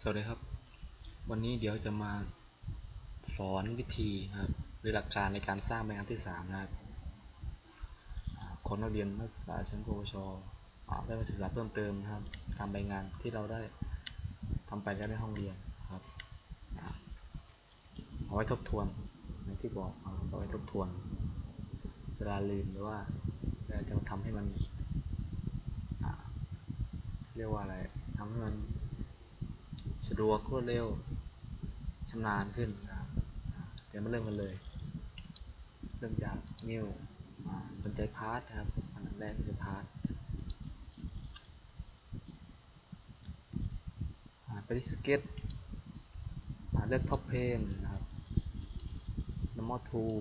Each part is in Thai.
สวัสดีครับ วันนี้เดี๋ยวจะมาสอนวิธีนะครับหรือหลักการในการสร้างใบงานที่3นะครับคนเรียนนักศึกษาชั้นปวชได้มาศึกษาเพิ่มเติมนะครับทำใบงานที่เราได้ทำไปแล้วในห้องเรียนครับเอาไว้ทบทวนอย่างที่บอกเอาไว้ทบทวน เวลาลืมหรือว่าเราจะทำให้มันเรียกว่าอะไรทำให้มัน สะดวกรวดเร็วชำนาญขึ้นนะครับอ่าเดี๋ยวมาเริ่มกันเลย เริ่มจากนิวอ่าสนใจพาร์ทนะครับอันดับแรกคือพาร์ทไปที่สเก็ตเลือกท็อปเพนนะครับ normal tool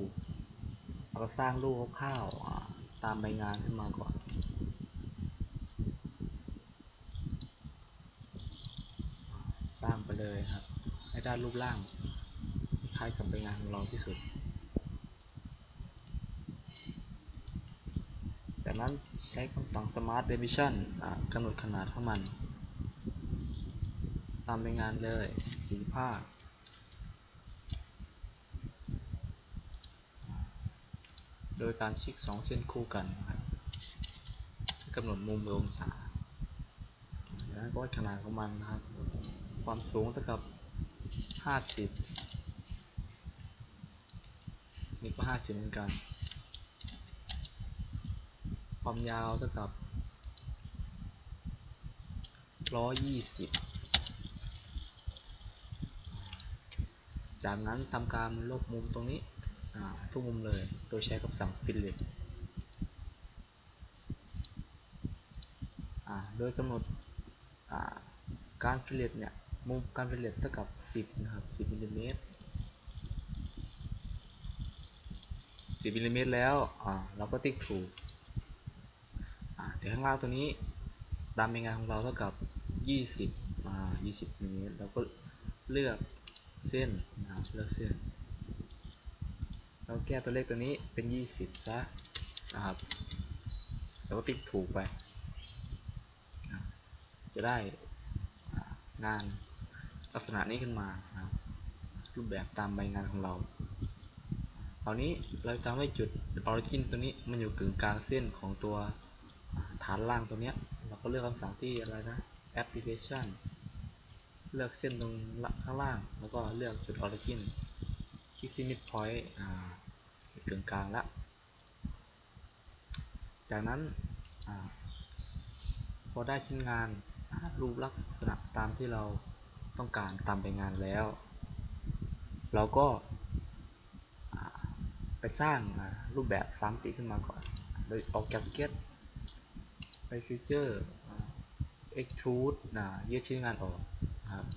แล้วก็สร้างรูปคร่าวๆตามใบงานขึ้นมาก่อน สร้างไปเลยครับให้ได้รูปร่างคล้ายกับใบงานของเราที่สุด จากนั้นใช้คำสั่ง Smart Dimension กำหนดขนาดของมัน ตามใบงานเลย45โดยการคลิก 2 เส้นคู่กันนะครับกำหนดมุมหรือองศาจากนั้นก็ขนาดของมันนะครับ ความสูงเท่ากับ 50 นี่ก็ 50 เหมือนกัน ความยาวเท่ากับ 120 จากนั้นทำการลบมุมตรงนี้ทุกมุมเลย โดยใช้คำสั่ง fillet โดยกำหนดการ fillet เนี่ย มุมการ fillet เท่ากับ 10 นะครับ 10มิลลิเมตร10มิลลิเมตรแล้ว อ่า เราก็ติ๊กถูก อ่าเดี๋ยวข้างล่างตัวนี้ ตามใบงานของเราเท่ากับ 20 อ่า 20มิลลิเมตรเราก็เลือกเส้นนะครับเลือกเส้น เราแก้ตัวเลขตัวนี้เป็น 20 ซะ นะครับแล้วก็ติ๊กถูกไป จะได้งาน ลักษณะนี้ขึ้นมานะรูปแบบตามใบงานของเราคราวนี้เราจะทำให้จุด origin ตัวนี้มันอยู่กึ่งกลางเส้นของตัวฐานล่างตัวเนี้ยเราก็เลือกคำสั่งที่อะไรนะ application เลือกเส้นตรงข้างล่าง แล้วก็เลือกจุด origin คลิกที่ midpoint อ่ากึ่งกลางละจากนั้นอพอได้ชิ้นงานรูปลักษณะตามที่เรา ต้องการตามไปงานแล้ว เราก็ไปสร้างรูปแบบ3มิติขึ้นมาก่อน โดยออกจากสเก็ตไปฟิวเจอร์ extrude นะยืดชิ้นงานออกนะครับ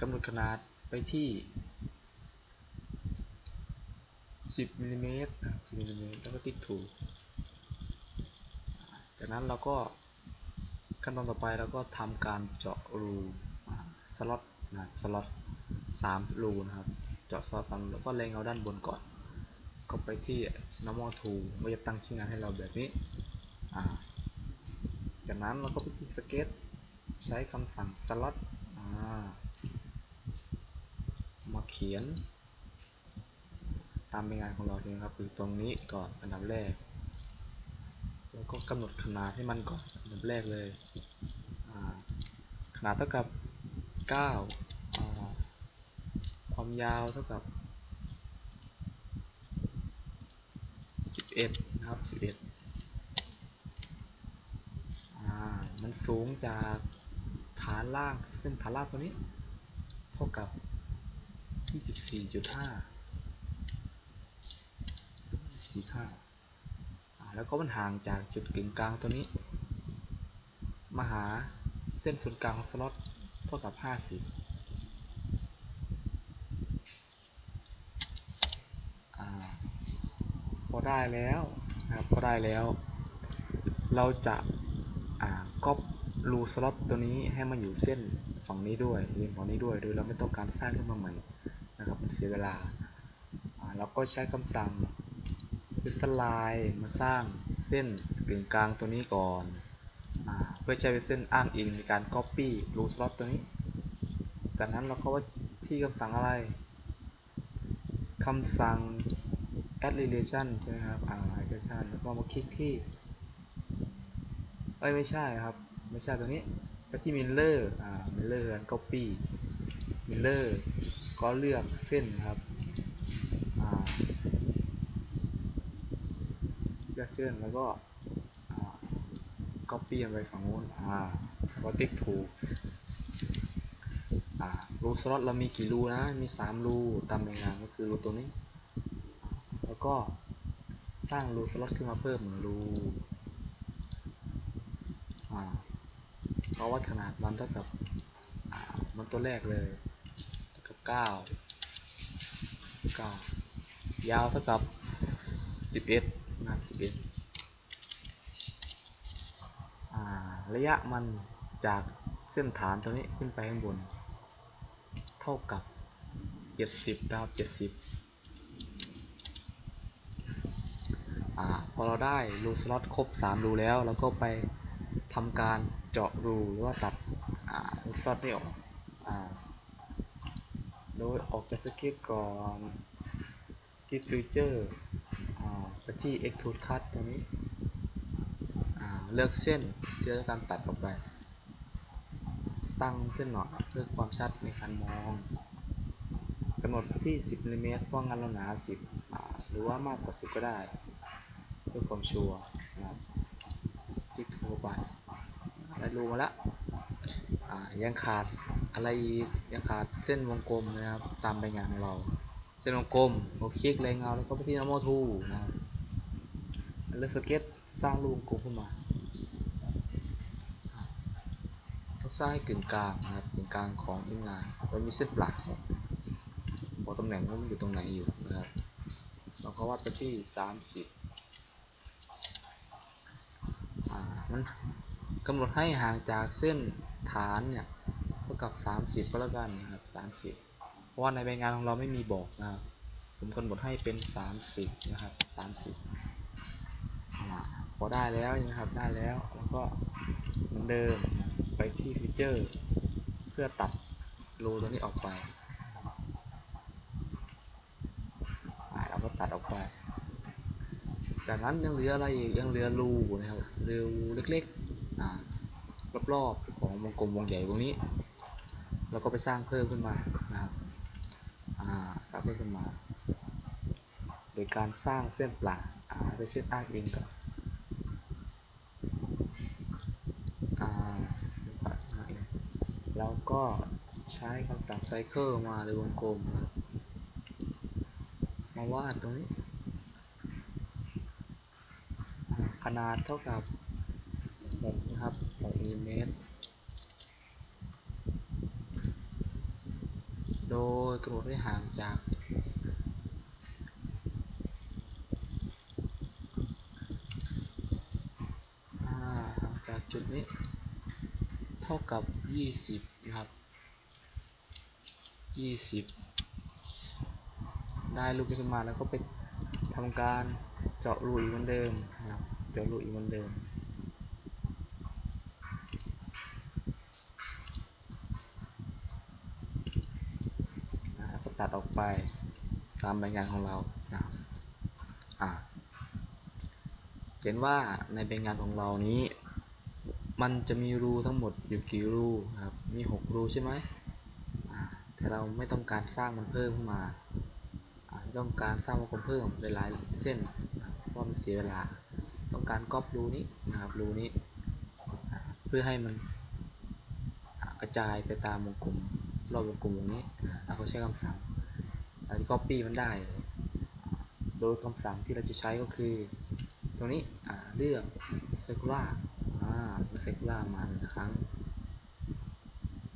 กำหนดขนาดไปที่ 10มิลลิเมตรนะครับ10มิลลิเมตรแล้วก็ติ๊กถูก จากนั้นเราก็ ขั้นตอนต่อไปเราก็ทำการเจาะรูสล็อตนะสล็อต3รูนะครับเจาะสล็อตสามแล้วก็เล็งเอาด้านบนก่อน ก็ไปที่ normal tool มันจะตั้งชิ้นงานให้เราแบบนี้จากนั้นเราก็ไปที่สเก็ตใช้คำสั่ง slot อ่ามาเขียน ตามใบงานของเราเองครับคือตรงนี้ก่อนอันดับแรก กำหนดขนาดให้มันก่อนอันดับแรกเลย ขนาดเท่ากับ9อ่าความยาวเท่ากับ 11 นะครับ 11อ่ามันสูงจากฐานล่างเส้นฐานล่างตัวนี้ เท่ากับ 24.5สีข้า แล้วก็มันห่างจากจุดกึ่งกลางตัวนี้ มาหาเส้นศูนย์กลางของสล็อตเท่ากับ 50อพอได้แล้วนะครับพอได้แล้ว เราจะก๊อปรูสล็อตตัวนี้ให้มาอยู่เส้นฝั่งนี้ด้วยเรียงฝั่งนี้ด้วย โดยเราไม่ต้องการสร้างขึ้นมาใหม่นะครับมันเสียเวลาเราก็ใช้คำสั่ง ซนเตอร์ไลน์มาสร้างเส้นกึ่งกลางตัวนี้ก่อนอเพื่อใช้เป็นเส้นอ้างอิงในการ copy รูสล็อตตัวนี้ จากนั้นเราก็ว่าที่คำสั่งอะไรคำสั่ง add relation ใช่ไหมครับ อ่า relation แล้วก็มาคลิกที่เอ้ยไม่ใช่ครับ ไม่ใช่ตัวนี้ไปที่ mirror อ่า mirror กัน copy mirror ก็เลือกเส้นครับ อ่า เลือกเส้นแล้วก็ copy มันไปฝั่งนู้นอ่าก็ติ๊กถูกอ่ารูสล็อตเรามีกี่รูนะ มี 3 รูตามในงานก็คือรูตัวนี้ แล้วก็สร้างรูสล็อตขึ้นมาเพิ่มหนึ่งรูอ่าเราวัดขนาดมันเท่ากับอ่ามันตัวแรกเลยเท่ากับ9 9ยาวเท่ากับ 11 นะครับ11อ่าระยะมันจากเส้นฐานตัวนี้ขึ้นไปข้างบน เท่ากับ 70นะครับ 70อพอเราได้รูสล็อตครบ 3 รูแล้วเราก็ไปทำการเจาะรูหรือว่าตัดรูสล็อตนี่ออกอโดยออกจากสเก็ตก่อนที่ฟิวเจอร์ ไปที่ extrude cut ตรงนี้เลือกเส้นที่เราต้องการตัดออกไป ตั้งขึ้นหน่อยเพื่อความชัดในการมองกำหนดที่ 10มิลลิเมตรเพราะงานเราหนา 10 หรือว่ามากกว่า 10 ก็ได้ เพื่อความชัวร์นะครับคลิกถูไปได้รูมาแล้วอ่ายังขาดอะไรอีกยังขาดเส้นวงกลมนะครับ ตามใบงานของเรา เส้นวงกลมเราคลิกเลยเงาแล้วก็ไปที่ normal tool นะครับ เลือกสเก็ตสร้างรูปกลมขึ้นมาต้องสร้างให้กึ่งกลางนะครับกึ่งกลางของชิ้นงานโดยมีเส้นปลายบอกตำแหน่งว่ามันอยู่ตรงไหนอยู่นะครับเราก็วัดไปที่ 30อ่ามันกำหนดให้ห่างจากเส้นฐานเนี่ยเท่ากับ 30 ก็แล้วกันนะครับ 30 เพราะว่าในใบงานของเราไม่มีบอกนะครับผมกำหนดให้เป็น 30 นะครับ 30 พอได้แล้วนะครับได้แล้วแล้วก็เหมือนเดิมไปที่ฟีเจอร์ เพื่อตัดรูตัวนี้ออกไปเราก็ตัดออกไป จากนั้นยังเหลืออะไรอีกยังเหลือรูนะครับรูเล็กๆรอบๆของวงกลมวงใหญ่ตรงนี้เราก็ไปสร้างเพิ่มขึ้นมานะครับสร้างเพิ่มขึ้นมา โดยการสร้างเส้นปลาอ่าด้วยเส้นอ้างอิงก่อนอ่า แล้ว ก็ใช้คำสั่ง cycle มาในวงกลม มาวาดตรงนี้ ขนาดเท่ากับ6นะครับ6มิลลิเมตร โดยกำหนดให้ห่างจากห่างจากจุดนี้ เท่ากับ 20 นะครับ20ได้รูปนี้ขึ้นมาแล้วก็ไปทำการเจาะรูอีกเหมือนเดิมนะครับ เจาะรูอีกเหมือนเดิม นะครับก็ตัดออกไปตามใบงานของเรานะครับอ่าเห็นว่าในใบงานของเรานี้ มันจะมีรูทั้งหมดอยู่กี่รูครับ มี 6 รูใช่ไหมแต่เราไม่ต้องการสร้างมันเพิ่มขึ้นมา ต้องการสร้างวงกลมเพิ่มหลายๆเส้นเพราะมันเสียเวลา ต้องการก๊อปรูนี้นะครับ รูนี้ เพื่อให้มันกระจายไปตามวงกลมรอบวงกลมตรงนี้เราก็ใช้คำสั่งอันนี้ copy มันได้เลยโดยคำสั่งที่เราจะใช้ก็คือ ตรงนี้เลือก circular อ่าเลือก circular มาหนึ่งครั้ง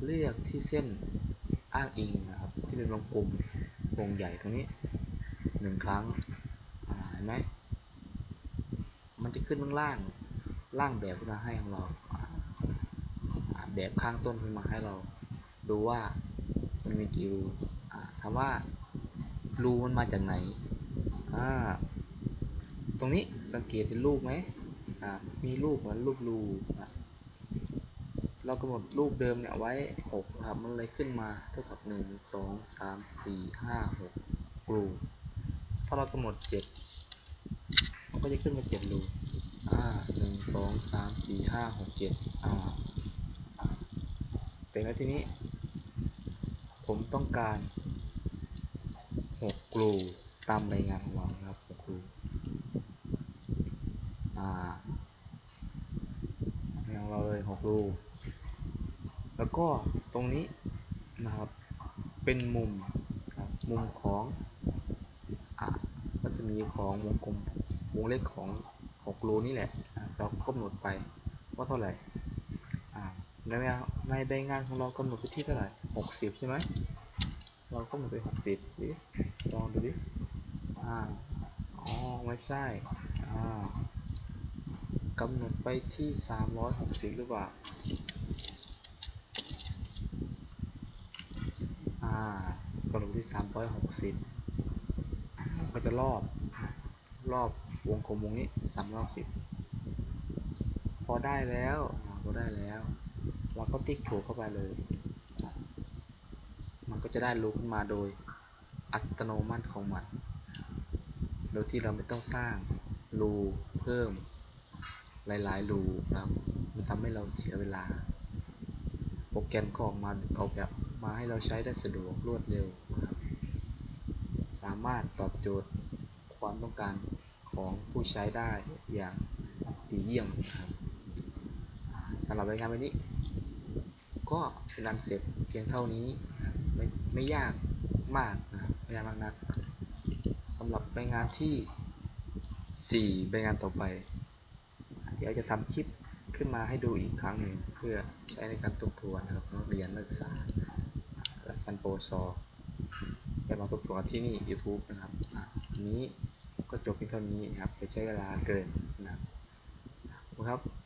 เลือกที่เส้นอ้างอิงนะครับ ที่เป็นวงกลมวงใหญ่ตรงนี้หนึ่งครั้งเห็นไหมมันจะขึ้นข้างล่างล่างแบบขึ้นมาให้ของเราแบบข้างต้นขึ้นมาให้เรา ดูว่ามันมีกี่รูถามว่ารูมันมาจากไหน ตรงนี้สังเกตเห็นรูปไหม มีรูปเหมือนรูปรูอะเรากำหนดรูปเดิมเนี่ยไว้6นะครับ มันเลยขึ้นมาเท่ากับ 1 2 3 4 5 6รูถ้าเรากำหนด 7 มันก็จะขึ้นมา7รูอ่า1 2 3 4 5 6 7อ่าแต่แล้วทีนี้ ผมต้องการ6กรูตามรายงานของเราครับ6กรูอ่ารายงานของ เราเลย6รูแล้วก็ตรงนี้นะครับเป็นมุมมุมของอ่ารัศมีของวงกลมวงเล็กของ6รูนี่แหละเรากำหนดไปว่าเท่าไหร่ในในใบงานของเรากำหนดไปที่เท่าไหร่ 60 ใช่ไหมเราก็หมดไป 60ดิลองดูดิอ่าอ๋อไม่ใช่อ่า กำหนดไปที่ 360 หรือเปล่าอ่ากำหนดที่ 360 ก็จะรอบรอบวงกลมวงนี้ 360 พอได้แล้วพอได้แล้ว เราก็ติ๊กถูกเข้าไปเลย มันก็จะได้รูขึ้นมาโดยอัตโนมัติของมัน โดยที่เราไม่ต้องสร้างรูเพิ่ม หลายๆรูนะครับมันทำให้เราเสียเวลา โปรแกรมก็ออกมาออกแบบมาให้เราใช้ได้สะดวกรวดเร็วนะครับสามารถตอบโจทย์ความต้องการของผู้ใช้ได้อย่างดีเยี่ยมนะครับอ่าสำหรับรายงานวันนี้ ก็เป็นอันเสร็จเพียงเท่านี้ไม่ไม่ยากมากนะครับไม่ยากมากนักสำหรับรายงานที่ 4 รายงานต่อไป เดี๋ยวจะทำชิปขึ้นมาให้ดูอีกครั้งหนึ่งเพื่อใช้ในการทบทวนนะครับนักเรียนนักศึกษาและชั้นปซอไปมาทบทวนที่นี่ YouTube นะครับอะอันนี้ก็จบเพียงเท่านี้นะครับไปใช้เวลาเกินนะครับขอบคุณครับ